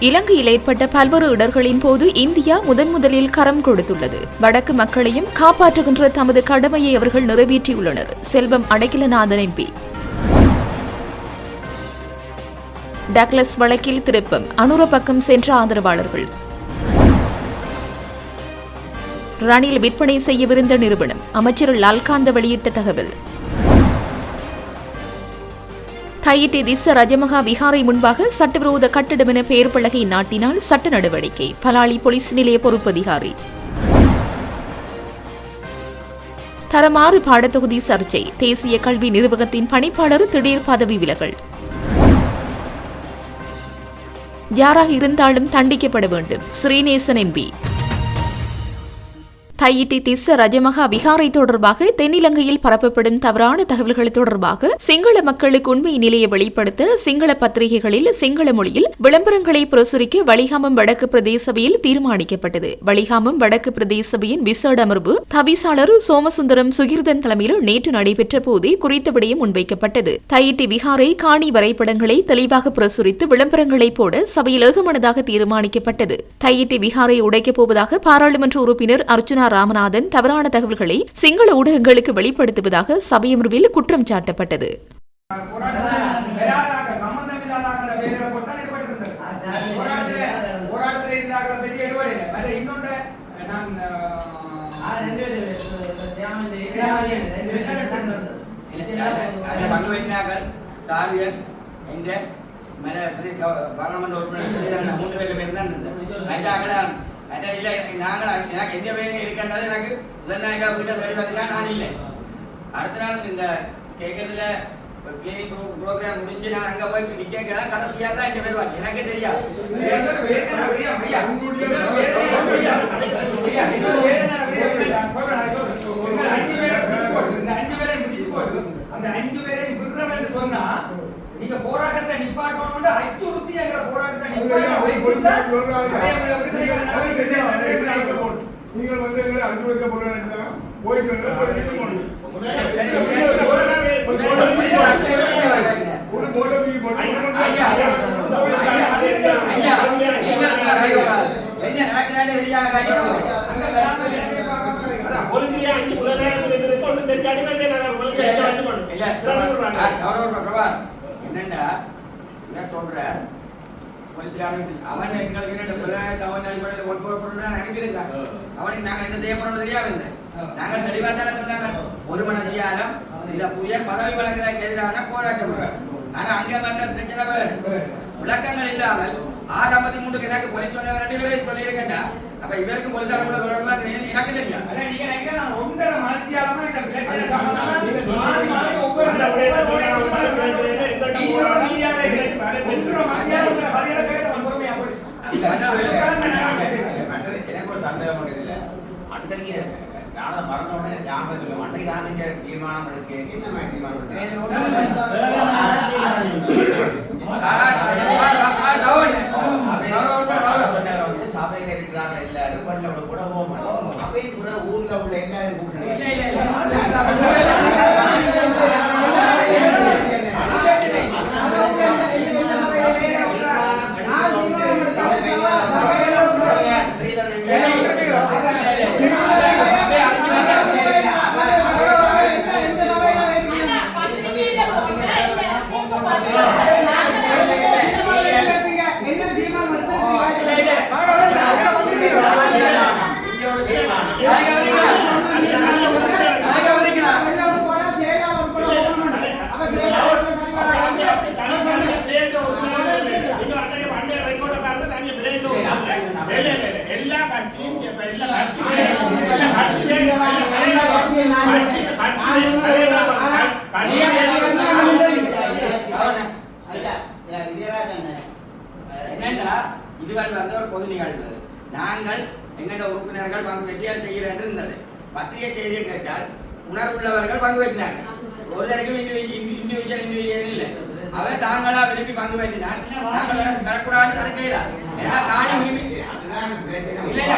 இலங்கையில் ஏற்பட்ட பல்வேறு இடர்களின் போது இந்தியா முதன் முதலில் கரம் கொடுத்துள்ளது. வடக்கு மக்களையும் காப்பாற்றுகின்ற தமது கடமையை அவர்கள் நிறைவேற்றியுள்ளனர். செல்வம் அடைக்கலநாதன் எம்பி. டக்ளஸ் வழக்கில் திருப்பம். அனுர பக்கம் சென்ற ஆதரவாளர்கள். ரணில் விற்பனை செய்யவிருந்த நிறுவனம். அமைச்சர் லால்காந்த வெளியிட்ட தகவல். தையிட்டி திச ரஜமகா விகாரை முன்பாக சட்டவிரோத கட்டிடம் என பெயர் பலகை நாட்டினால் சட்ட நடவடிக்கை. பலாலி போலீஸ் நிலைய பொறுப்பதிகாரி. தரமாறு பாடத்தொகுதி சர்ச்சை. தேசிய கல்வி நிர்வாகத்தின் பணிப்பாளர் திடீர் பதவி விலகல். யாராக இருந்தாலும் தண்டிக்கப்பட வேண்டும். ஸ்ரீநேசன் எம்பி. தையிட்டி திச ரஜமகா விகாரை தொடர்பாக தென்னிலங்கையில் பரப்பப்படும் தவறான தகவல்கள் தொடர்பாக சிங்கள மக்களுக்கு உண்மை நிலையை வெளிப்படுத்த சிங்கள பத்திரிகைகளில் சிங்கள மொழியில் விளம்பரங்களை பிரசுரிக்க வலிகாமம் வடக்கு பிரதேசபையில் தீர்மானிக்கப்பட்டது. வலிகாமம் வடக்கு பிரதேசபையின் விசேட அமர்வு தவிசாளர் சோமசுந்தரம் சுகிர்தன் தலைமையில் நேற்று நடைபெற்ற போதே குறித்த விடயம் முன்வைக்கப்பட்டது. தையிட்டி விகாரை காணி வரைபடங்களை தெளிவாக பிரசுரித்து விளம்பரங்களை போட சபையில் ஏகமனதாக தீர்மானிக்கப்பட்டது. தையிட்டி விகாரை உடைக்கப் போவதாக பாராளுமன்ற உறுப்பினர் அர்ஜுனா ராமநாதன் தவறான தகவல்களை சிங்கள ஊடகங்களுக்கு வெளிப்படுத்துவதாக சபையமர்வில் குற்றம் சாட்டப்பட்டது வேறாக சம்பந்தமில்லாத பேர்களை போட்டுதான் எடுபட்டிருந்தது. போராட்டத்திலே போராட்டத்திலே இருந்தார்கள் பெரிய எடுபடி இல்லை. மற்ற இன்னொன்று நான் അതിനെ പങ്കുവയ്ക്കാക്കൾ സാവിയൻ എന്റെ മല ശ്രീ പാർലമെന്റ് ഉൾപ്പെടെ മൂന്ന് പേര് വരുന്നുണ്ട് അതിന്റെ അകലാണ് அதான் இல்லை எனக்கு நாங்கள் எனக்கு எந்த பையன் இருக்கின்றது எனக்கு முதல்நாயகா வீட்டில் சொல்லி பார்த்தீங்கன்னா நான் இல்லை. அடுத்த நாள் இந்த கேட்கறதுல கிளினிக் ப்ரோக்ராம் முடிஞ்சு நான் அங்க போய் நிக்க கடைசியா தான் இங்க வருவாங்க எனக்கே தெரியாது. அந்த நீங்க போராட்டத்தை நிப்பாட்டணும்னு நீங்கள் வந்து எங்களை அனுமதிக்க போறாங்க போயிட்டு போயிட்டு ஒரு மோடி ஐயா ஐயா நீங்க என்ன நடக்கிறான்னு தெரியாத காரியம் அங்க வராமல் ஏற்கனவே பார்க்கப்படுகிறது. என்னண்டா என்ன சொல்ற? அவன் எங்களுக்கு நினைக்கிறாங்க அவனுக்கு நாங்க என்ன செய்ய போறோம் தெரியாம இல்லை நாங்க தெளிவா தானே சொன்னாங்க. ஒரு மணி அதிகாரம் இந்த புதிய பதவி வழங்குறதுக்கு எதிரான போராட்டம். ஆனா அங்க வந்த பிரச்சனை. விளக்கங்கள் இல்லாமல் ஆறாமத்தி மூணுக்கு எனக்கு போலீஸ் சொன்ன ரெண்டு பேரும் சொல்லியிருக்கேன்டா. அப்ப இவருக்கு ஒன்றரை இந்த பிரச்சனை ஒவ்வொரு எனக்கு ஒரு சந்தேகம் இல்லை. அன்றைக்கு நாளை மறந்த உடனே ஞாபகம் சொல்லுவோம். அன்றைக்கு நான் இங்க தீர்மானம் எடுக்க என்ன மாதிரி தீர்மானம் எடுத்தேன்? சொன்னாங்க வந்து சபையில இருக்கிறாங்க எல்லாரும். பள்ளியோட கூட போக மாட்டோம். சபையின் கூட ஊர்ல உள்ள எல்லாரும் கூப்பிட்டு Yeah. இதுவரை வந்த ஒரு பொது நிகழ்வு நாங்கள் எங்கட உறுப்பினர்கள் பங்கு வெற்றியால் செய்கிறேன் வேண்டும் இருந்தது பத்திரிகை செய்தியை கேட்டால் உணர்வுள்ளவர்கள் பங்கு வைக்கிறாங்க ஒருத்தருக்கும் இண்டிவிஜுவல் இண்டிவிஜுவல் இல்லை அவர் தாங்களா விரும்பி பங்கு பெற்றினார் நாங்கள் பெறக்கூடாது தடுக்கலாம் ஏன்னா காணி உரிமை இல்ல இல்ல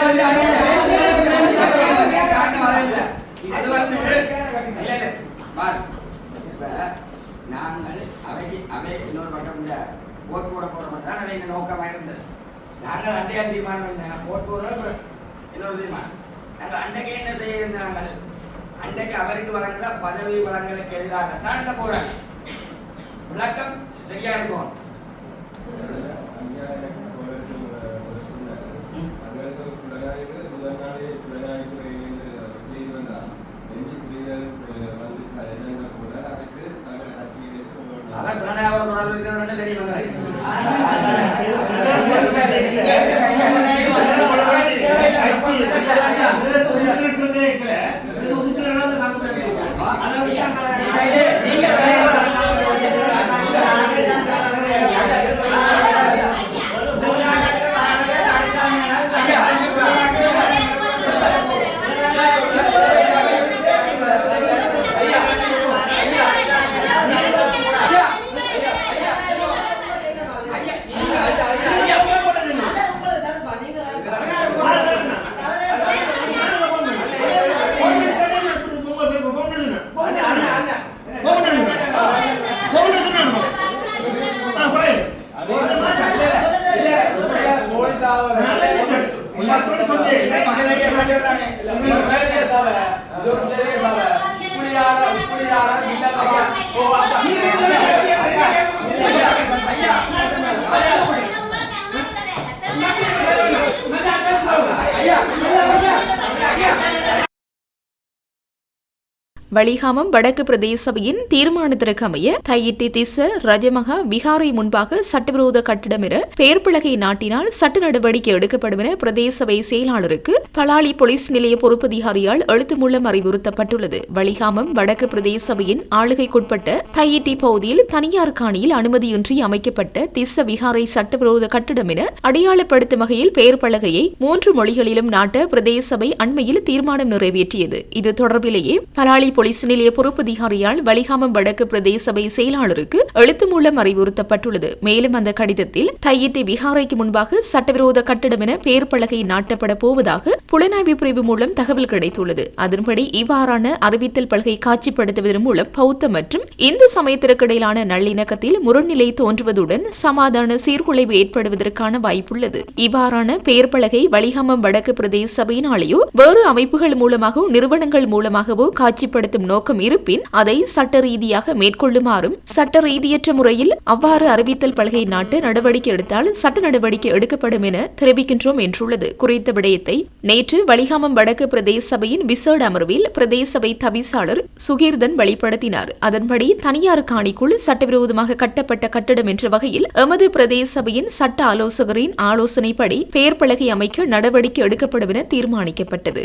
வந்து காரணம் அது இல்ல வந்து இல்ல இல்ல பார் இப்ப நாங்கள் அவைக்கு அவை இன்னொரு பக்கம் இந்த ஓட்டு போட போற மட்டும் தான் தீர்மானம் என்ன ஓட்டு இன்னொரு தீர்மானம் நாங்கள் அன்றைக்கு என்ன செய்யிருந்தாங்க அன்றைக்கு அவருக்கு வழங்கல பதவி வழங்கலுக்கு எதிராகத்தான் இந்த போராட்டம் விளக்கம் சரியா இருக்கும் வலிகாமம் வடக்கு பிரதேச சபையின் தீர்மானத்திற்கு அமைய தையிட்டி திச ரஜமக விகாரை முன்பாக சட்டவிரோத கட்டிடம் என பெயர் பலகை நாட்டினால் சட்ட நடவடிக்கை எடுக்கப்படும் என பிரதேச சபை செயலாளருக்கு பலாலி போலீஸ் நிலைய பொறுப்பதிகாரியால் எழுத்து மூலம் அறிவுறுத்தப்பட்டுள்ளது. வலிகாமம் வடக்கு பிரதேச சபையின் ஆளுகைக்குட்பட்ட தையிட்டி பகுதியில் தனியார் காணியில் அனுமதியின்றி அமைக்கப்பட்ட திச விகாரை சட்டவிரோத கட்டிடம் என அடையாளப்படுத்தும் வகையில் பெயர் பலகையை மூன்று மொழிகளிலும் நாட்ட பிரதேச சபை அண்மையில் தீர்மானம் நிறைவேற்றியது. இது தொடர்பிலேயே பலாலி போலீஸ் நிலைய பொறுப்பதிகாரியால் வலிகாமம் வடக்கு பிரதேச சபை செயலாளருக்கு எழுத்து மூலம் அறிவுறுத்தப்பட்டுள்ளது. மேலும் அந்த கடிதத்தில் தையிட்டி விஹாரைக்கு முன்பாக சட்டவிரோத கட்டிடம் என பெயர் பலகை நாட்டப்பட போவதாக புலனாய்வு பிரிவு மூலம் தகவல் கிடைத்துள்ளது. அதன்படி இவ்வாறான அறிவித்தல் பலகை காட்சிப்படுத்துவதன் மூலம் பௌத்த மற்றும் இந்து சமயத்திற்கிடையிலான நல்லிணக்கத்தில் முரண்நிலை தோன்றுவதுடன் சமாதான சீர்குலைவு ஏற்படுவதற்கான வாய்ப்புள்ளது. இவ்வாறான பெயர் பலகை வலிகாமம் வடக்கு பிரதேச சபையினாலேயோ வேறு அமைப்புகள் மூலமாகவோ நிறுவனங்கள் மூலமாகவோ காட்சிப்படுத்தும் நோக்கம் இருப்பின் அதை சட்ட ரீதியாக மேற்கொள்ளுமாறும் சட்ட ரீதியற்ற முறையில் அவ்வாறு அறிவித்தல் பலகை நாட்டு நடவடிக்கை எடுத்தால் சட்ட நடவடிக்கை எடுக்கப்படும் என தெரிவிக்கின்றோம் என்றுள்ளது. குறித்த விடயத்தை நேற்று வலிகாமம் வடக்கு பிரதேச சபையின் விசேட அமர்வில் பிரதேச சபை தவிசாளர் சுகீர்தன் வெளிப்படுத்தினார். அதன்படி தனியார் காணிக்குள் சட்டவிரோதமாக கட்டப்பட்ட கட்டடம் என்ற வகையில் எமது பிரதேச சபையின் சட்ட ஆலோசகரின் ஆலோசனைப்படி பெயர் பலகை அமைக்க நடவடிக்கை எடுக்கப்படும் என தீர்மானிக்கப்பட்டது.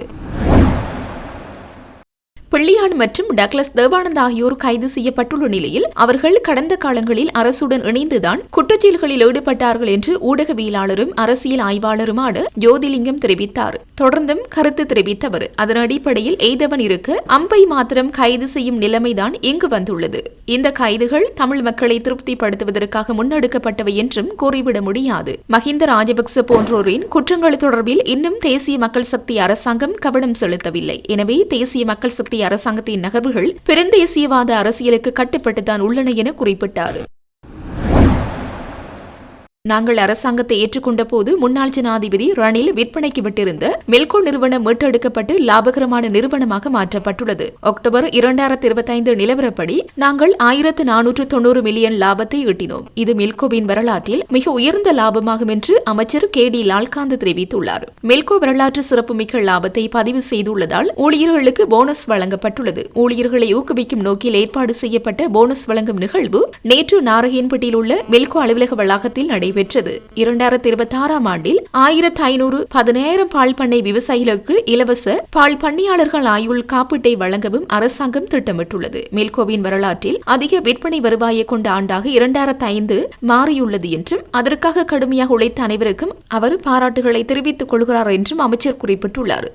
பிள்ளையான் மற்றும் டக்ளஸ் தேவானந்த் ஆகியோர் கைது செய்யப்பட்டுள்ள நிலையில் அவர்கள் கடந்த காலங்களில் அரசுடன் இணைந்துதான் குற்றச்செயல்களில் ஈடுபட்டார்கள் என்று ஊடகவியலாளரும் அரசியல் ஆய்வாளருமான ஜோதிலிங்கம் தெரிவித்தார். தொடர்ந்தும் கருத்து தெரிவித்தவர். அதன் அடிப்படையில் எய்தவன் இருக்க அம்பை மாத்திரம் கைது செய்யும் நிலைமைதான் இங்கு வந்துள்ளது. இந்த கைதுகள் தமிழ் மக்களை திருப்திப்படுத்துவதற்காக முன்னெடுக்கப்பட்டவை என்றும் கூறிவிட முடியாது. மஹிந்த ராஜபக்ச போன்றோரின் குற்றங்கள் தொடர்பில் இன்னும் தேசிய மக்கள் சக்தி அரசாங்கம் கவனம் செலுத்தவில்லை. எனவே தேசிய மக்கள் சக்தி அரசாங்கத்தின் நகர்வுகள் பெருந்தேசியவாத அரசியலுக்கு கட்டுப்பட்டுதான் உள்ளன என குறிப்பிட்டார். நாங்கள் அரசாங்கத்தை ஏற்றுக்கொண்ட போது முன்னாள் ஜனாதிபதி ரணில் விற்பனைக்கு விட்டிருந்த மெல்கோ நிறுவனம் மீட்டெடுக்கப்பட்டு லாபகரமான நிறுவனமாக மாற்றப்பட்டுள்ளது. அக்டோபர் இரண்டாயிரத்தி இருபத்தைந்து நிலவரப்படி நாங்கள் ஆயிரத்து நானூற்று தொண்ணூறு மில்லியன் லாபத்தை ஈட்டினோம். இது மெல்கோவின் வரலாற்றில் மிக உயர்ந்த லாபமாகும் என்று அமைச்சர் கே டி லால்காந்த் தெரிவித்துள்ளார். மெல்கோ வரலாற்று சிறப்புமிக்க லாபத்தை பதிவு செய்துள்ளதால் ஊழியர்களுக்கு போனஸ் வழங்கப்பட்டுள்ளது. ஊழியர்களை ஊக்குவிக்கும் நோக்கில் ஏற்பாடு செய்யப்பட்ட போனஸ் வழங்கும் நிகழ்வு நேற்று நாரகன்பட்டியில் உள்ள மெல்கோ அலுவலக வளாகத்தில் நடைபெற்றது. பெற்றது இரண்டாயிரத்தி இருபத்தி ஆறாம் ஆண்டில் ஆயிரத்தி ஐநூறு பதினாயிரம் பால் பண்ணை விவசாயிகளுக்கு இலவச பால் பண்ணையாளர்கள் ஆயுள் காப்பீட்டை வழங்கவும் அரசாங்கம் திட்டமிட்டுள்ளது. மேல்கோவின் வரலாற்றில் அதிக விற்பனை வருவாயை கொண்ட ஆண்டாக இரண்டாயிரத்தி ஐந்து மாறியுள்ளது என்றும் அதற்காக கடுமையாக உழைத்த அனைவருக்கும் அவர் பாராட்டுகளை தெரிவித்துக் கொள்கிறார் என்றும் அமைச்சர் குறிப்பிட்டுள்ளார்.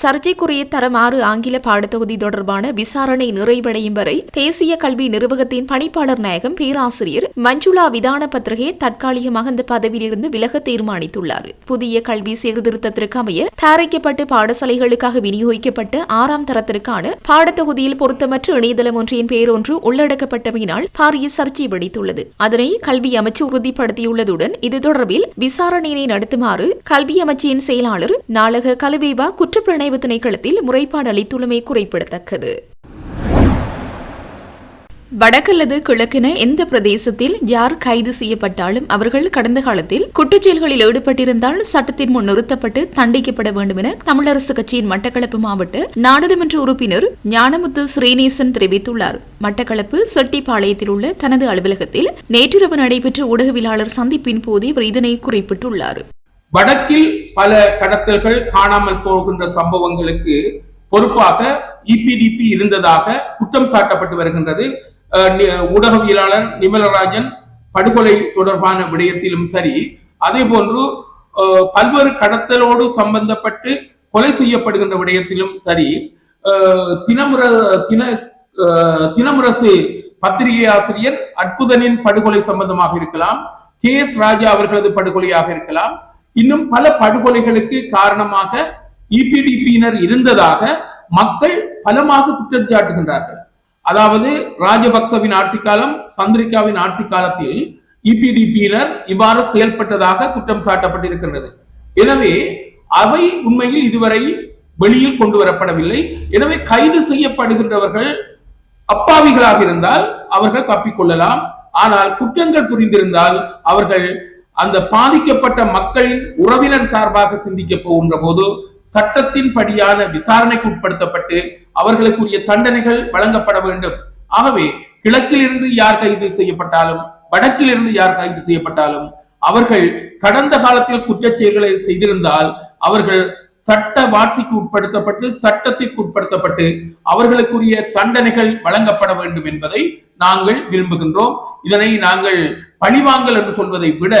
சர்ச்சைக்குரிய தரம் ஆறு ஆங்கில பாடத்தொகுதி தொடர்பான விசாரணை நிறைவடையும் வரை தேசிய கல்வி நிர்வாகத்தின் பணிப்பாளர் நாயகம் பேராசிரியர் மஞ்சுளா விதான பத்திரிகை தற்காலிகமாக அந்த பதவியிலிருந்து விலக தீர்மானித்துள்ளார். புதிய கல்வி சீர்திருத்தத்திற்கு அமைய தயாரிக்கப்பட்டு பாடசாலைகளுக்காக விநியோகிக்கப்பட்ட ஆறாம் தரத்திற்கான பாடத்தொகுதியில் பொருத்தமற்ற இணையதளம் ஒன்றின் பேரொன்று உள்ளடக்கப்பட்டமையினால் பாரிய சர்ச்சை வெடித்துள்ளது. அதனை கல்வி அமைச்சு உறுதிப்படுத்தியுள்ளதுடன் இது தொடர்பில் விசாரணையினை நடத்துமாறு கல்வி அமைச்சின் செயலாளர் நாளக கலுவேவா குற்றப்பிரணை புலனாய்வு திணைக்களத்தில் முறைப்பாடு அளித்துள்ளமை குறிப்பிடத்தக்கது. வடக்கல்லது கிழக்கென எந்த பிரதேசத்தில் யார் கைது செய்யப்பட்டாலும் அவர்கள் கடந்த காலத்தில் குற்றச்செயல்களில் ஈடுபட்டிருந்தால் சட்டத்தின் முன் நிறுத்தப்பட்டு தண்டிக்கப்பட வேண்டும் என தமிழரசு கட்சியின் மட்டக்களப்பு மாவட்ட நாடாளுமன்ற உறுப்பினர் ஞானமுத்து ஸ்ரீநேசன் தெரிவித்துள்ளார். மட்டக்களப்பு செட்டிப்பாளையத்தில் உள்ள தனது அலுவலகத்தில் நேற்றிரவு நடைபெற்ற ஊடகவியலாளர் சந்திப்பின் போதே அவர் இதனை குறிப்பிட்டுள்ளார். வடக்கில் பல கடத்தல்கள் காணாமல் போகின்ற சம்பவங்களுக்கு பொறுப்பாக இபிடிபி இருந்ததாக குற்றம் சாட்டப்பட்டு வருகின்றது. ஊடகவியலாளர் நிமலராஜன் படுகொலை தொடர்பான விடயத்திலும் சரி அதே போன்று பல்வேறு கடத்தலோடு சம்பந்தப்பட்டு கொலை செய்யப்படுகின்ற விடயத்திலும் சரி அஹ், தினமுர தின தினமுரசு பத்திரிகை ஆசிரியர் அற்புதனின் படுகொலை சம்பந்தமாக இருக்கலாம். கே எஸ் ராஜா அவர்களது படுகொலையாக இருக்கலாம். இன்னும் பல படுகொலைகளுக்கு காரணமாக இபிடிபியினர் இருந்ததாக மக்கள் பலமாக குற்றம் சாட்டுகின்றார்கள். அதாவது ராஜபக்சவின் ஆட்சி காலம் சந்திரிகாவின் ஆட்சி காலத்தில் இபிடிபியினர் இவ்வாறு செயல்பட்டதாக குற்றம் சாட்டப்பட்டிருக்கின்றது. எனவே அவை உண்மையில் இதுவரை வெளியில் கொண்டு வரப்படவில்லை. எனவே கைது செய்யப்படுகின்றவர்கள் அப்பாவிகளாக இருந்தால் அவர்கள் தப்பிக்கொள்ளலாம் ஆனால் குற்றங்கள் புரிந்திருந்தால் அவர்கள் அந்த பாதிக்கப்பட்ட மக்களின் உறவினர் சார்பாக சிந்திக்க போகின்ற போது சட்டத்தின் படியான விசாரணைக்கு உட்படுத்தப்பட்டு அவர்களுக்குரிய தண்டனைகள் வழங்கப்பட வேண்டும். ஆகவே கிழக்கிலிருந்து யார் கைது செய்யப்பட்டாலும் வடக்கிலிருந்து யார் கைது செய்யப்பட்டாலும் அவர்கள் கடந்த காலத்தில் குற்றச் செயல்களை செய்திருந்தால் அவர்கள் சட்ட வாட்சிக்கு உட்படுத்தப்பட்டு சட்டத்திற்கு உட்படுத்தப்பட்டு அவர்களுக்குரிய தண்டனைகள் வழங்கப்பட வேண்டும் என்பதை நாங்கள் விரும்புகின்றோம். இதனை நாங்கள் பழிவாங்கல் என்று சொல்வதை விட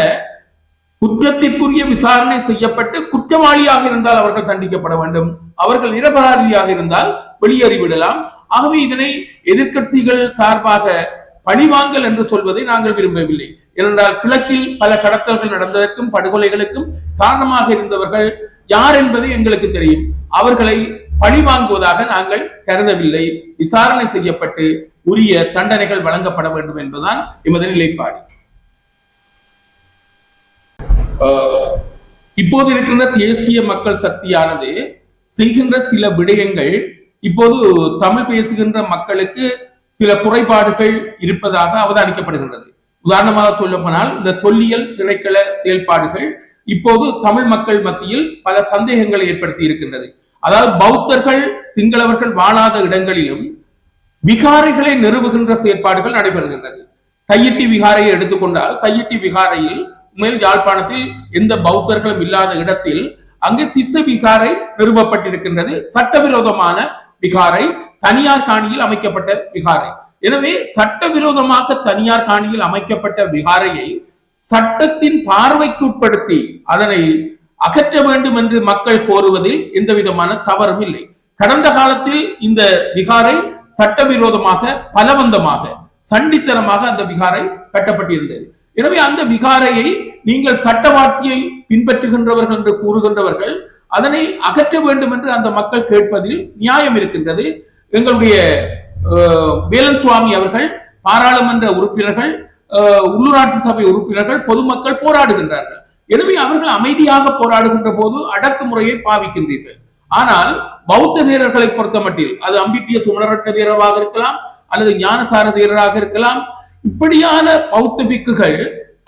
குற்றத்திற்குரிய விசாரணை செய்யப்பட்டு குற்றவாளியாக இருந்தால் அவர்கள் தண்டிக்கப்பட வேண்டும். அவர்கள் நிரபராதியாக இருந்தால் வெளியேறிவிடலாம். ஆகவே இதனை எதிர்க்கட்சிகள் சார்பாக பழிவாங்கல் என்று சொல்வதை நாங்கள் விரும்பவில்லை. ஏனென்றால் கிழக்கில் பல கடத்தல்கள் நடந்ததற்கும் படுகொலைகளுக்கும் காரணமாக இருந்தவர்கள் யார் என்பது எங்களுக்கு தெரியும். அவர்களை பழிவாங்குவதாக நாங்கள் கருதவில்லை. விசாரணை செய்யப்பட்டு உரிய தண்டனைகள் வழங்கப்பட வேண்டும் என்பதுதான் எமது நிலைப்பாடு. இப்போது இருக்கின்ற தேசிய மக்கள் சக்தியானது செய்கின்ற சில விடயங்கள் இப்போது தமிழ் பேசுகின்ற மக்களுக்கு சில குறைபாடுகள் இருப்பதாக அவதானிக்கப்படுகின்றது. உதாரணமாக சொல்ல போனால் இந்த தொல்லியல் திணைக்கள செயல்பாடுகள் இப்போது தமிழ் மக்கள் மத்தியில் பல சந்தேகங்களை ஏற்படுத்தி இருக்கின்றது. அதாவது பௌத்தர்கள் சிங்களவர்கள் வாழாத இடங்களிலும் விகாரைகளை நிறுவுகின்ற செயற்பாடுகள் நடைபெறுகின்றது. தையிட்டி விகாரையை எடுத்துக்கொண்டால் தையிட்டி விகாரையில் மேல் யாழ்ப்பாணத்தில் எந்த பௌத்தர்களும் இல்லாத இடத்தில் அங்கு திச விகாரை நிறுவப்பட்டிருக்கின்றது. சட்டவிரோதமான விகாரை தனியார் காணியில் அமைக்கப்பட்ட விகாரை. எனவே சட்டவிரோதமாக தனியார் காணியில் அமைக்கப்பட்ட விகாரையை சட்டத்தின் பார்வைக்கு உட்படுத்தி அதனை அகற்ற வேண்டும் என்று மக்கள் கோருவதில் எந்த விதமான தவறும் இல்லை. கடந்த காலத்தில் இந்த விகாரை சட்டவிரோதமாக பலவந்தமாக சண்டித்தனமாக அந்த விகாரை கட்டப்பட்டிருந்தது. எனவே அந்த விகாரையை நீங்கள் சட்டவாட்சியை பின்பற்றுகின்றவர்கள் என்று கூறுகின்றவர்கள் அதனை அகற்ற வேண்டும் என்று அந்த மக்கள் கேட்பதில் நியாயம் இருக்கின்றது. எங்களுடைய வேலன் சுவாமி அவர்கள் பாராளுமன்ற உறுப்பினர்கள் உள்ளூராட்சி சபை உறுப்பினர்கள் பொதுமக்கள் போராடுகின்றார்கள். எனவே அவர்கள் அமைதியாக போராடுகின்ற போது அடக்குமுறையை பாவிக்கின்றீர்கள். ஆனால் பௌத்த வீரர்களை பொறுத்தமட்டில் அது அம்பிட்டிய சுமணரட்ட வீரராக இருக்கலாம் அல்லது ஞானசார வீரராக இருக்கலாம் இப்படியான பௌத்த பிக்குகள்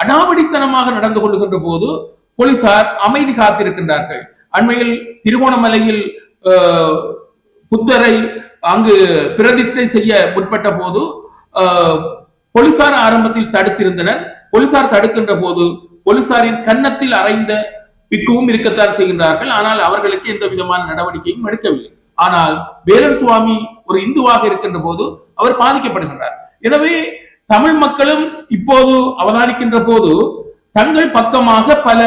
அடாவடித்தனமாக நடந்து கொள்ளுகின்ற போது போலீசார் அமைதி காத்திருக்கின்றார்கள். அண்மையில் திருகோணமலையில் புத்தரை அங்கு பிரதிஷ்டை செய்ய முற்பட்ட போது போலீசார் ஆரம்பத்தில் தடுத்திருந்தனர். போலீசார் தடுக்கின்ற போது போலீசாரின் கன்னத்தில் அறைந்த பிக்குவும் இருக்கத்தான் செய்கின்றார்கள். ஆனால் அவர்களுக்கு எந்த விதமான நடவடிக்கையும் எடுக்கவில்லை. ஆனால் வேலர் சுவாமி ஒரு இந்துவாக இருக்கின்ற போது அவர் பாதிக்கப்படுகின்றார். எனவே தமிழ் மக்களும் இப்போது அவதானிக்கின்ற போது தங்கள் பக்கமாக பல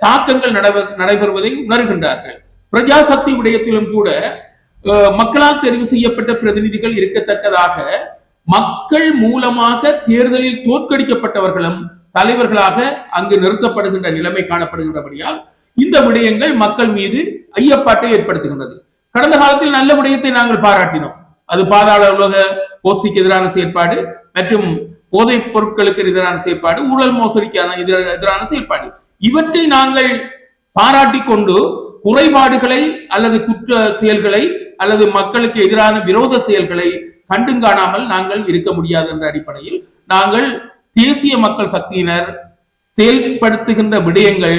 தாக்கங்கள் நடைபெ- நடைபெறுவதை உணர்கின்றார்கள். பிரஜாசக்தி விடயத்திலும் கூட அஹ், மக்களால் தெரிவு செய்யப்பட்ட பிரதிநிதிகள் இருக்கத்தக்கதாக மக்கள் மூலமாக தேர்தலில் தோற்கடிக்கப்பட்டவர்களும் தலைவர்களாக அங்கு நிறுத்தப்படுகின்ற நிலைமை காணப்படுகின்றபடியால் இந்த விடயங்கள் மக்கள் மீது ஐயப்பாட்டை ஏற்படுத்துகின்றது. கடந்த காலத்தில் நல்ல விடயத்தை நாங்கள் பாராட்டினோம். அது பாதாள உலக கோஷ்டிக்கு எதிரான செயற்பாடு மற்றும் போதைப் பொருட்களுக்கு எதிரான செயற்பாடு ஊழல் மோசடிக்கான எதிரான செயற்பாடு. இவற்றை நாங்கள் பாராட்டி கொண்டு குறைபாடுகளை அல்லது குற்ற செயல்களை அல்லது மக்களுக்கு எதிரான விரோத செயல்களை கண்டும் காணாமல் நாங்கள் இருக்க முடியாது என்ற அடிப்படையில் நாங்கள் தேசிய மக்கள் சக்தியினர் செயல்படுத்துகின்ற விடயங்கள்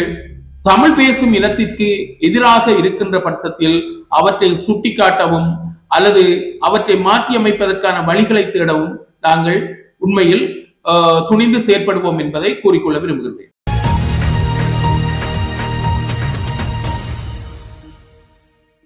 தமிழ் பேசும் இனத்திற்கு எதிராக இருக்கின்ற பட்சத்தில் அவற்றை சுட்டிக்காட்டவும் அல்லது அவற்றை மாற்றியமைப்பதற்கான வழிகளை தேடவும் நாங்கள் உண்மையில் துணிந்து செயற்படுவோம் என்பதை கூறிக்கொள்ள விரும்புகிறேன்